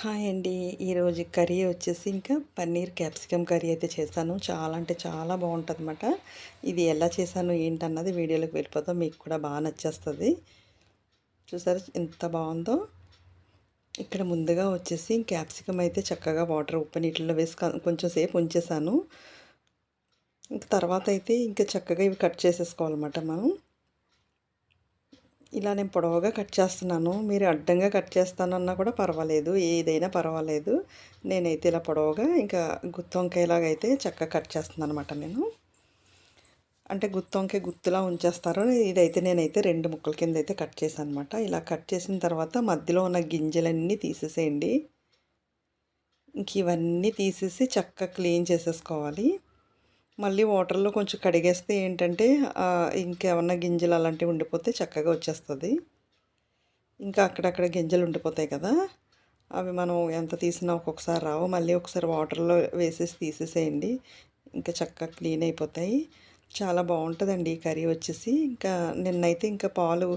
Hi అండి. ఈరోజు curry వచ్చేసి ఇంకా పన్నీర్ క్యాప్సికమ్ కర్రీ అయితే చేశాను. చాలా అంటే చాలా బాగుంటుంది అనమాట ఇది ఎలా చేశాను ఏంటన్నది వీడియోలోకి వెళ్ళిపోతాం మీకు కూడా బాగా నచ్చేస్తుంది. చూసారు ఎంత బాగుందో? ఇక్కడ ముందుగా వచ్చేసి క్యాప్సికమ్ అయితే చక్కగా వాటర్ ఉప్పు నీటిలో వేసి కొంచెం సేపు ఉంచేసాను తర్వాత అయితే ఇంకా చక్కగా ఇవి కట్ చేసేసుకోవాలన్నమాట మనం. ఇలా నేను పొడవుగా కట్ చేస్తున్నాను. మీరు అడ్డంగా కట్ చేస్తానన్నా కూడా పర్వాలేదు. ఏదైనా పర్వాలేదు. నేనైతే ఇలా పొడవుగా ఇంకా గుత్తొంకాయలాగైతే అయితే చక్కగా కట్ చేస్తున్నాను అనమాట నేను. అంటే గుత్తొంకాయ గుత్తులా ఉంచేస్తారు. ఇదైతే నేనైతే రెండు ముక్కల కింద అయితే కట్ చేశాను అనమాట ఇలా కట్ చేసిన తర్వాత మధ్యలో ఉన్న గింజలన్నీ తీసేసేయండి. ఇంక ఇవన్నీ తీసేసి చక్కగా క్లీన్ చేసేసుకోవాలి. మళ్ళీ వాటర్లో కొంచెం కడిగేస్తే ఏంటంటే ఇంకేమన్నా గింజలు అలాంటివి ఉండిపోతే చక్కగా వచ్చేస్తుంది. ఇంకా అక్కడక్కడ గింజలు ఉండిపోతాయి కదా అవి మనం ఎంత తీసినా ఒక్కొక్కసారి రావు. మళ్ళీ ఒకసారి వాటర్లో వేసేసి తీసేసేయండి. ఇంకా చక్కగా క్లీన్ అయిపోతాయి. చాలా బాగుంటుందండి ఈ కర్రీ వచ్చేసి. ఇంకా నిన్నైతే ఇంకా పాలు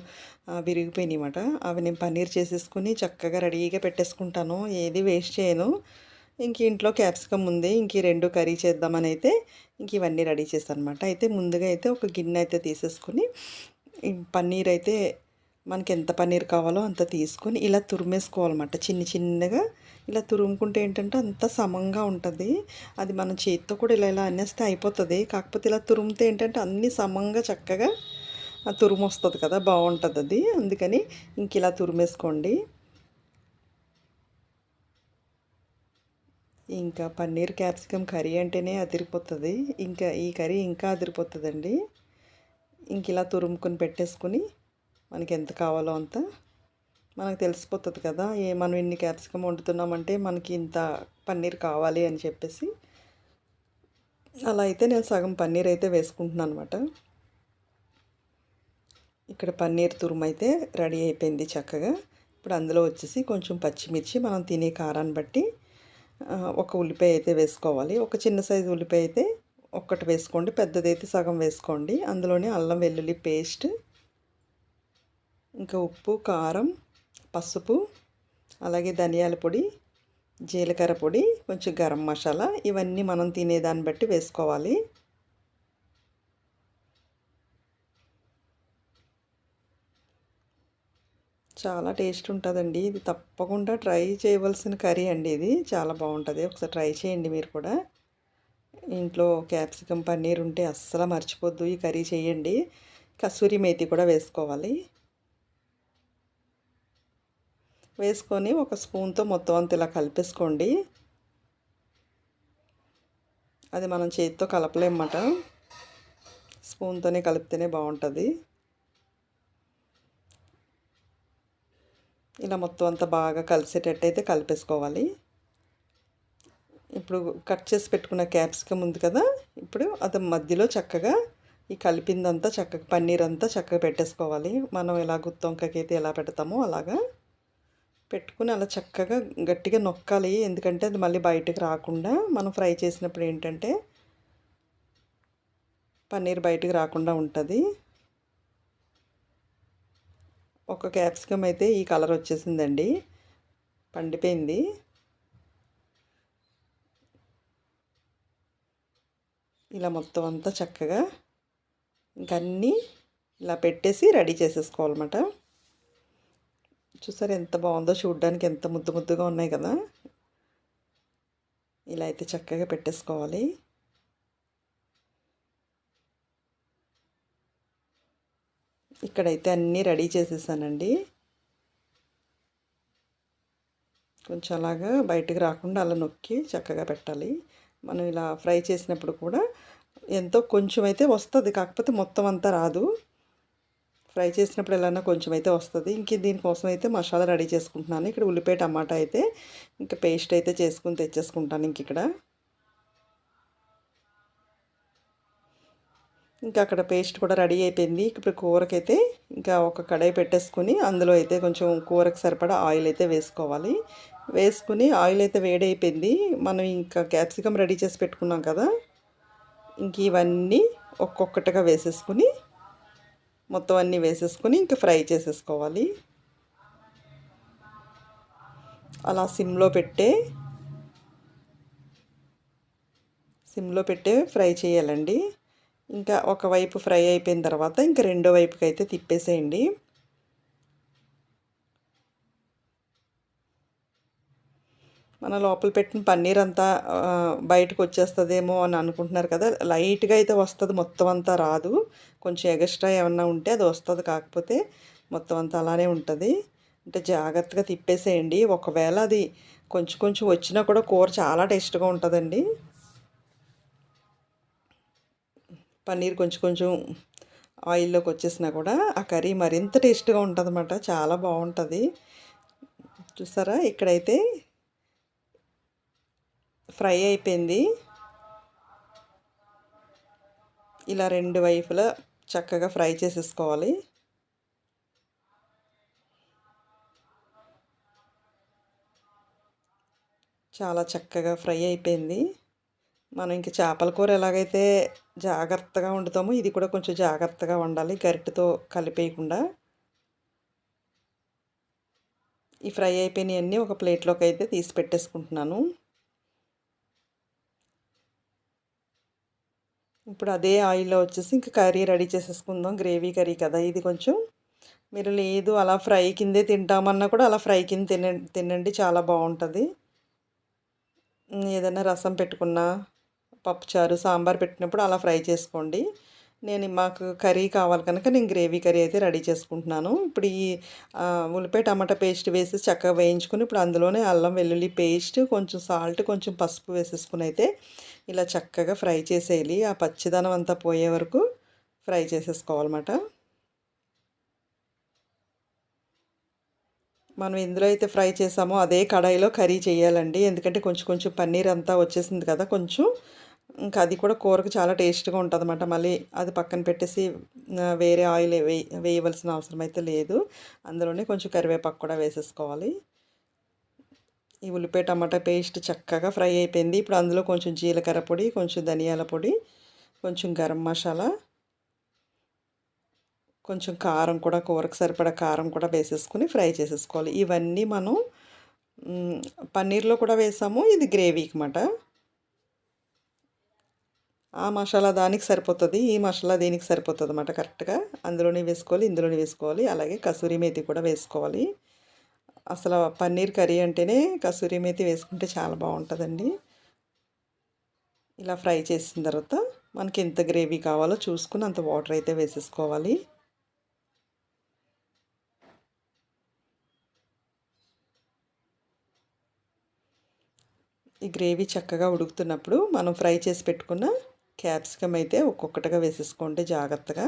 విరిగిపోయినాయి అన్నమాట. అవి నేను పన్నీర్ చేసేసుకుని చక్కగా రెడీగా పెట్టేసుకుంటాను. ఏది వేస్ట్ చేయను. ఇంక ఇంట్లో క్యాప్సికమ్ ఉంది. ఇంక రెండు కర్రీ చేద్దామని అయితే ఇంక ఇవన్నీ రెడీ చేస్తాను అనమాట అయితే ముందుగా అయితే ఒక గిన్నె అయితే తీసేసుకుని పన్నీర్ అయితే మనకి ఎంత పన్నీర్ కావాలో అంత తీసుకొని ఇలా తురిమేసుకోవాలన్నమాట. చిన్న చిన్నగా ఇలా తురుముకుంటే ఏంటంటే అంత సమంగా ఉంటుంది. అది మనం చేతితో కూడా ఇలా ఇలా అనేస్తే అయిపోతుంది. కాకపోతే ఇలా తురిమితే ఏంటంటే అన్నీ సమంగా చక్కగా తురుము వస్తుంది కదా బాగుంటుంది అది అందుకని ఇంక ఇలా తురిమేసుకోండి. ఇంకా పన్నీర్ క్యాప్సికమ్ కర్రీ అంటేనే అదిరిపోతుంది. ఇంకా ఈ కర్రీ ఇంకా అదిరిపోతుందండి. ఇంక ఇలా తురుముకొని పెట్టేసుకుని మనకి ఎంత కావాలో అంత మనకు తెలిసిపోతుంది కదా. ఏ మనం ఇన్ని క్యాప్సికమ్ వండుతున్నామంటే మనకి ఇంత పన్నీర్ కావాలి అని చెప్పేసి అలా అయితే నేను సగం పన్నీర్ అయితే వేసుకుంటున్నాను అనమాట ఇక్కడ పన్నీర్ తురుము అయితే రెడీ అయిపోయింది చక్కగా. ఇప్పుడు అందులో వచ్చేసి కొంచెం పచ్చిమిర్చి మనం తినే కారాన్ని బట్టి ఒక ఉల్లిపాయ అయితే వేసుకోవాలి. ఒక చిన్న సైజు ఉల్లిపాయ అయితే ఒక్కటి వేసుకోండి. పెద్దదైతే సగం వేసుకోండి. అందులోనే అల్లం వెల్లుల్లి పేస్ట్ ఇంకా ఉప్పు కారం పసుపు అలాగే ధనియాల పొడి జీలకర్ర పొడి కొంచెం గరం మసాలా ఇవన్నీ మనం తినేదాన్ని బట్టి వేసుకోవాలి. చాలా టేస్ట్ ఉంటుందండి. ఇది తప్పకుండా ట్రై చేయవలసిన కర్రీ అండి ఇది. చాలా బాగుంటుంది. ఒకసారి ట్రై చేయండి మీరు కూడా. ఇంట్లో క్యాప్సికమ్ పన్నీర్ ఉంటే అస్సలు మర్చిపోద్దు ఈ కర్రీ చేయండి. కసూరి మేతి కూడా వేసుకోవాలి. వేసుకొని ఒక స్పూన్తో మొత్తం అంత ఇలా కలిపేసుకోండి. అది మనం చేతితో కలపలేమన్నమాట. స్పూన్తోనే కలిపితేనే బాగుంటుంది. ఇలా మొత్తం అంతా బాగా కలిసేటట్టు అయితే కలిపేసుకోవాలి. ఇప్పుడు కట్ చేసి పెట్టుకున్న క్యాప్సికమ్ ఉంది కదా ఇప్పుడు అది మధ్యలో చక్కగా ఈ కలిపిందంతా చక్కగా పన్నీర్ అంతా చక్కగా పెట్టేసుకోవాలి. మనం ఎలా గుత్తొంకకైతే ఎలా పెడతామో అలాగా పెట్టుకుని అలా చక్కగా గట్టిగా నొక్కాలి. ఎందుకంటే అది మళ్ళీ బయటకు రాకుండా మనం ఫ్రై చేసినప్పుడు ఏంటంటే పన్నీర్ బయటకు రాకుండా ఉంటుంది. ఒక క్యాప్సికమ్ అయితే ఈ కలర్ వచ్చేసిందండి. పండిపోయింది. ఇలా మొత్తం అంతా చక్కగా ఇంకన్నీ ఇలా పెట్టేసి రెడీ చేసేసుకోవాలన్నమాట. చూసారు ఎంత బాగుందో చూడడానికి ఎంత ముద్దు ముద్దుగా ఉన్నాయి కదా. ఇలా అయితే చక్కగా పెట్టేసుకోవాలి. ఇక్కడైతే అన్నీ రెడీ చేసేసానండి. కొంచెం అలాగా బయటకు రాకుండా అలా నొక్కి చక్కగా పెట్టాలి. మనం ఇలా ఫ్రై చేసినప్పుడు కూడా ఎంతో కొంచెం అయితే వస్తుంది కాకపోతే మొత్తం అంతా రాదు. ఫ్రై చేసినప్పుడు ఎలా కొంచెం అయితే వస్తుంది. ఇంక దీనికోసం అయితే మసాలా రెడీ చేసుకుంటున్నాను. ఇక్కడ ఉల్లిపాయ టమాటా అయితే ఇంకా పేస్ట్ అయితే చేసుకుని తెచ్చేసుకుంటాను ఇంక ఇక్కడ. ఇంకా అక్కడ పేస్ట్ కూడా రెడీ అయిపోయింది. ఇప్పుడు కూరకైతే ఇంకా ఒక కడాయి పెట్టేసుకుని అందులో అయితే కొంచెం కూరకు సరిపడా ఆయిల్ అయితే వేసుకోవాలి. వేసుకుని ఆయిల్ అయితే వేడి అయిపోయింది మనం ఇంకా క్యాప్సికమ్ రెడీ చేసి పెట్టుకున్నాం కదా ఇంక ఇవన్నీ ఒక్కొక్కటిగా వేసేసుకుని మొత్తం అన్నీ వేసేసుకుని ఇంకా ఫ్రై చేసేసుకోవాలి. అలా సిమ్లో పెట్టే సిమ్లో పెట్టే ఫ్రై చేయాలండి. ఇంకా ఒకవైపు ఫ్రై అయిపోయిన తర్వాత ఇంకా రెండో వైపుకి అయితే తిప్పేసేయండి. మన లోపల పెట్టిన పన్నీర్ అంతా బయటకు వచ్చేస్తుందేమో అని అనుకుంటున్నారు కదా లైట్గా అయితే వస్తుంది మొత్తం అంతా రాదు. కొంచెం ఎగస్ట్రా ఏమన్నా ఉంటే అది వస్తుంది కాకపోతే మొత్తం అంతా అలానే ఉంటుంది. అంటే జాగ్రత్తగా తిప్పేసేయండి. ఒకవేళ అది కొంచెం కొంచెం వచ్చినా కూడా కూర చాలా టేస్ట్గా ఉంటుందండి. పన్నీర్ కొంచెం కొంచెం ఆయిల్లోకి వచ్చేసినా కూడా ఆ కర్రీ మరింత టేస్ట్గా ఉంటుందన్నమాట. చాలా బాగుంటుంది. చూసారా? ఇక్కడైతే ఫ్రై అయిపోయింది. ఇలా రెండు వైపులా చక్కగా ఫ్రై చేసేసుకోవాలి. చాలా చక్కగా ఫ్రై అయిపోయింది. మనం ఇంక చేపల కూర ఎలాగైతే జాగ్రత్తగా వండుతామో ఇది కూడా కొంచెం జాగ్రత్తగా వండాలి గరిటతో కలిపేయకుండా. ఈ ఫ్రై అయిపోయినవన్నీ ఒక ప్లేట్లోకి అయితే తీసి పెట్టేసుకుంటున్నాను. ఇప్పుడు అదే ఆయిల్లో వచ్చేసి ఇంకా కర్రీ రెడీ చేసేసుకుందాం గ్రేవీ కర్రీ కదా ఇది కొంచెం. మీరు లేదు అలా ఫ్రై కిందే తింటామన్నా కూడా అలా ఫ్రై కింద తిన తినండి చాలా బాగుంటుంది. ఏదైనా రసం పెట్టుకున్నా పప్పుచారు సాంబార్ పెట్టినప్పుడు అలా ఫ్రై చేసుకోండి. నేను మాకు కర్రీ కావాలి కనుక నేను గ్రేవీ కర్రీ అయితే రెడీ చేసుకుంటున్నాను. ఇప్పుడు ఈ ఉల్లిపాయ టమాటా పేస్ట్ వేసి చక్కగా వేయించుకుని ఇప్పుడు అందులోనే అల్లం వెల్లుల్లి పేస్ట్ కొంచెం సాల్ట్ కొంచెం పసుపు వేసేసుకుని అయితే ఇలా చక్కగా ఫ్రై చేసేయాలి. ఆ పచ్చిదనం అంతా పోయే వరకు ఫ్రై చేసేసుకోవాలన్నమాట. మనం ఎందులో అయితే ఫ్రై చేసామో అదే కడాయిలో కర్రీ చేయాలండి. ఎందుకంటే కొంచెం కొంచెం పన్నీర్ అంతా వచ్చేసింది కదా కొంచెం. ఇంకా అది కూడా కూరకు చాలా టేస్ట్గా ఉంటుంది అన్నమాట మళ్ళీ అది పక్కన పెట్టేసి వేరే ఆయిల్ వేయ వేయవలసిన అవసరం అయితే లేదు. అందులోనే కొంచెం కరివేపాకు కూడా వేసేసుకోవాలి. ఈ ఉల్లిపాయ టమాటా పేస్ట్ చక్కగా ఫ్రై అయిపోయింది. ఇప్పుడు అందులో కొంచెం జీలకర్ర పొడి కొంచెం ధనియాల పొడి కొంచెం గరం మసాలా కొంచెం కారం కూడా కూరకు సరిపడా కారం కూడా వేసేసుకుని ఫ్రై చేసేసుకోవాలి. ఇవన్నీ మనం పన్నీర్లో కూడా వేసాము. ఇది గ్రేవీకి మాట. ఆ మసాలా దానికి సరిపోతుంది ఈ మసాలా దీనికి సరిపోతుంది అన్నమాట కరెక్ట్గా. అందులోనే వేసుకోవాలి ఇందులోనే వేసుకోవాలి. అలాగే కసూరి మేతి కూడా వేసుకోవాలి. అసలు పన్నీర్ కర్రీ అంటేనే కసూరి మేతి వేసుకుంటే చాలా బాగుంటుందండి. ఇలా ఫ్రై చేసిన తర్వాత మనకి ఎంత గ్రేవీ కావాలో చూసుకుని అంత వాటర్ అయితే వేసేసుకోవాలి. ఈ గ్రేవీ చక్కగా ఉడుకుతున్నప్పుడు మనం ఫ్రై చేసి పెట్టుకున్న క్యాప్సికమ్ అయితే ఒక్కొక్కటిగా వేసేసుకోండి జాగ్రత్తగా.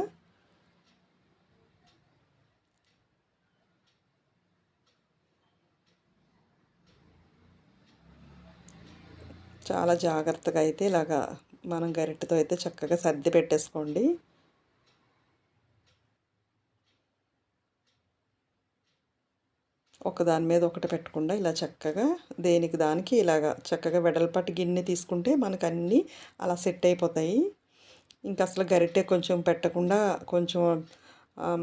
చాలా జాగ్రత్తగా అయితే ఇలాగా మనం గరిటెతో అయితే చక్కగా సర్ది పెట్టేసుకోండి. ఒకదాని మీద ఒకటి పెట్టకుండా ఇలా చక్కగా దేనికి దానికి ఇలాగా చక్కగా వెడల్పాటి గిన్నె తీసుకుంటే మనకు అన్నీ అలా సెట్ అయిపోతాయి. ఇంకా అసలు గరిటె కొంచెం పెట్టకుండా కొంచెం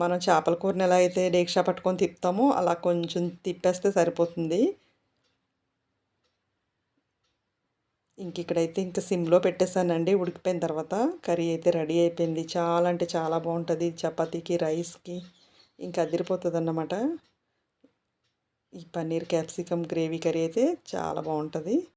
మనం చేపల కూరని ఎలా అయితే డేక్షా పట్టుకొని తిప్పుతామో అలా కొంచెం తిప్పేస్తే సరిపోతుంది. ఇంక ఇక్కడైతే ఇంకా సిమ్లో పెట్టేశానండి. ఉడికిపోయిన తర్వాత కర్రీ అయితే రెడీ అయిపోయింది. చాలా అంటే చాలా బాగుంటుంది. చపాతీకి రైస్కి ఇంకా అదిరిపోతుంది అన్నమాట ఈ పన్నీర్ క్యాప్సికమ్ గ్రేవీ కర్రీ అయితే చాలా బాగుంటుంది.